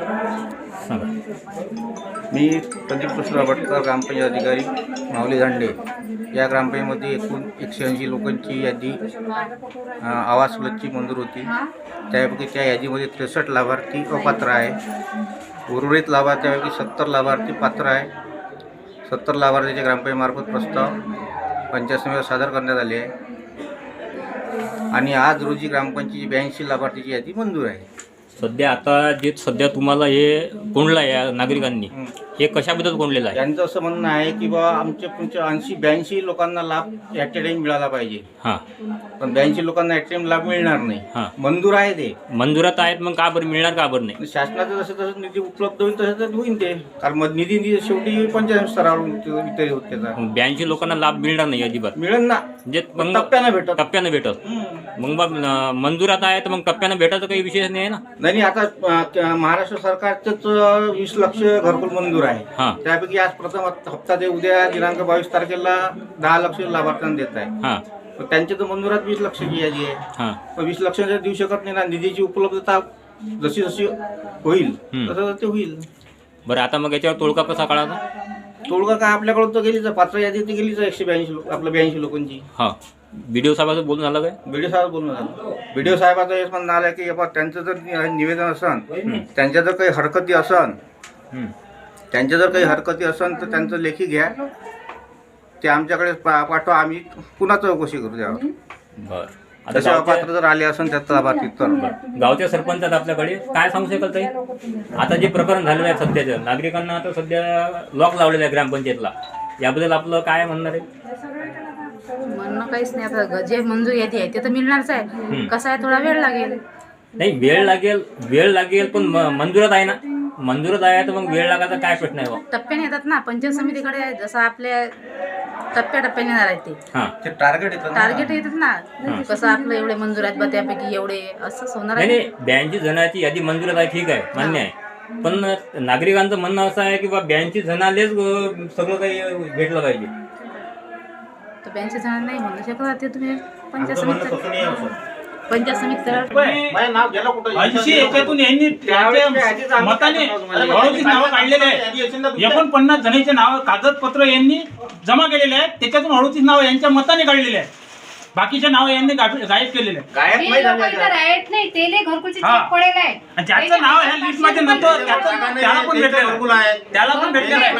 सांगा. मी प्रदीप कृष्ण भटकर ग्रामपंचायत अधिकारी माऊली दांडे. या ग्रामपंचायतीमध्ये एकूण एकशे ऐंशी लोकांची यादी आवास प्लसची मंजूर होती. त्यापैकी त्या यादीमध्ये त्रेसष्ट लाभार्थी अपात्र आहे. उर्वरित लाभार्थ्यापैकी सत्तर लाभार्थी पात्र आहे. सत्तर लाभार्थीच्या ग्रामपंचायतीमार्फत प्रस्ताव पंचायत समितीला सादर करण्यात आले आहे. आणि आज रोजी ग्रामपंचायतीची ब्याऐंशी लाभार्थीची यादी मंजूर आहे. सध्या आता जे सध्या तुम्हाला हे कोंडलं आहे या नागरिकांनी हं. कशाबद्दल कोंडलेलं आहे? त्यांचं असं म्हणणं आहे की बा आमच्या पुढच्या ऐंशी ब्याऐंशी लोकांना लाभ ॲट ए टाईम मिळाला पाहिजे. हां. पण ब्याऐंशी लोकांना ॲट टाईम लाभ मिळणार नाही. हां. मंजूर आहे ते. मंजुरात आहेत मग का बरं? मिळणार का बरं नाही? शासनाचं जसं तसं निधी उपलब्ध होईल तसं तसं होईल ते. कारण मग निधी निधी शेवटी पंचायत स्तरावर वितरित होत त्याचा ब्याऐंशी लोकांना लाभ मिळणार नाही अजिबात. मिळेल ना. म्हणजे मग टप्प्यानं भेटत. टप्प्यानं भेटत. मग बा अं, मंजुरात आहे तर मग टप्प्यानं भेटायचं काही विशेष नाही आहे ना? नाही नाही, आता अं, महाराष्ट्र सरकारचंच अं, वीस लक्ष घरकुल मंजूर आहे. त्यापैकी आज प्रथम हप्ता ते उद्या दिनांक बावीस तारखेला दहा लक्ष लाभार्थ्यांना देत आहे. हां. तर त्यांच्या तर मंजुरात वीस लक्षची यादी आहे. हां. पण वीस लक्ष जर देऊ शकत नाही ना. निधीची उपलब्धता जशी जशी होईल हम्म. तसं ते होईल. बरं आता मग याच्यावर तोडगा कसा काढायचा? तोडगा काय आपल्याकडून तर गेलीच आहे. पात्र यादी ती गेलीच आहे एकशे ब्याऐंशी लोक आपल्या ब्याऐंशी लोकांची. हां. बी डी ओ साहेबाचं बोलून झालं काय? बीडीओ साहेब बोलणं झालं. बीडीओ साहेबाचं हेच म्हणणं आलं की बाबा त्यांचं जर निवेदन असन त्यांच्या जर काही हरकती असन हं. त्यांच्या जर काही हरकती असन तर त्यांचं लेखी घ्या. ते आमच्याकडे पा- पाठवा. आम्ही पुन्हा चौकशी करू द्यावं बरं. आता तसे गावच्या अपात्र जर आले तर गावच्या सरपंचात आपल्याकडे काय सांगू शकाल ताई? आता जे प्रकरण झालेलं आहे सध्याचं नागरिकांना आता सध्या लॉक लावलेलं आहे ग्रामपंचायतला. याबद्दल आपलं काय म्हणणार आहे? म्हणणं काहीच नाही आता ग- जे मंजूर यादी आहे ते तर मिळणारच आहे. कसं आहे थोडा वेळ लागेल. नाही वेळ लागेल वेळ लागेल पण म- मंजुरात आहे ना. मंजुरात आहे तर मग वेळ लागायचा काय प्रश्न आहे टप्प्याने येतात ना पंचायत समितीकडे आहे, जसं आपल्या टप्प्या टप्प्याने येणार आहे ते. हां. ते टार्गेट येतं ना. टार्गेट येतात ना. कसं आपलं एवढे मंजूर आहेत बा त्यापैकी एवढे असंच होणार नाही आहे? नाही ब्याऐंशी जणांची यादी मंजुरात आहे ठीक आहे मान्य आहे. पण नागरिकांचं म्हणणं असं आहे की बा ब्याऐंशी जणालेच अं, सगळं काही भेटलं पाहिजे. तर ब्याऐंशी जण नाही म्हणू शकत ते तुम्ही. पंचायत आमचं म्हणणं समिती तसं नाही आहे. एकोणपन्नास जणांचे नाव कागदपत्र यांनी जमा केलेले आहेत. त्याच्यातून अडोतीस नावं यांच्या मताने काढलेले आहेत. बाकीचे नाव यांनी गायब गायब केलेले आहेत. गायब ते नाही लोक झाले इथं राहत नाही तेले घरकुलचे हा. चेक पडेल आहे. आणि ज्याचं नाव ह्या लिस्टमध्ये नव्हतं त्याचं त्याला पण भेटलेलं आहे. त्याला पण भेटलेलं आहे.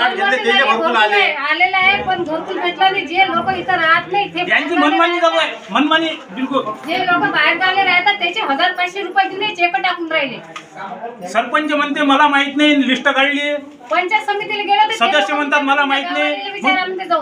घरकुल आहे, आलेलं आहे पण घरकुल भेटला नाही जे लोक इथं राहत नाही ते यांची मनमानी जवळ आहे मनमानी बिलकुल. जे लोक बाहेर गावले राहतात त्याचे हजार पाचशे रुपये दिले चेक टाकून राहिले. सरपंच म्हणते मला माहीत नाही लिस्ट काढली. पंचायत समितीला गेलो तर ते सदस्य लोकं म्हणतात मला माहीत गावाला नाही. विचारा म्हणते जाऊन.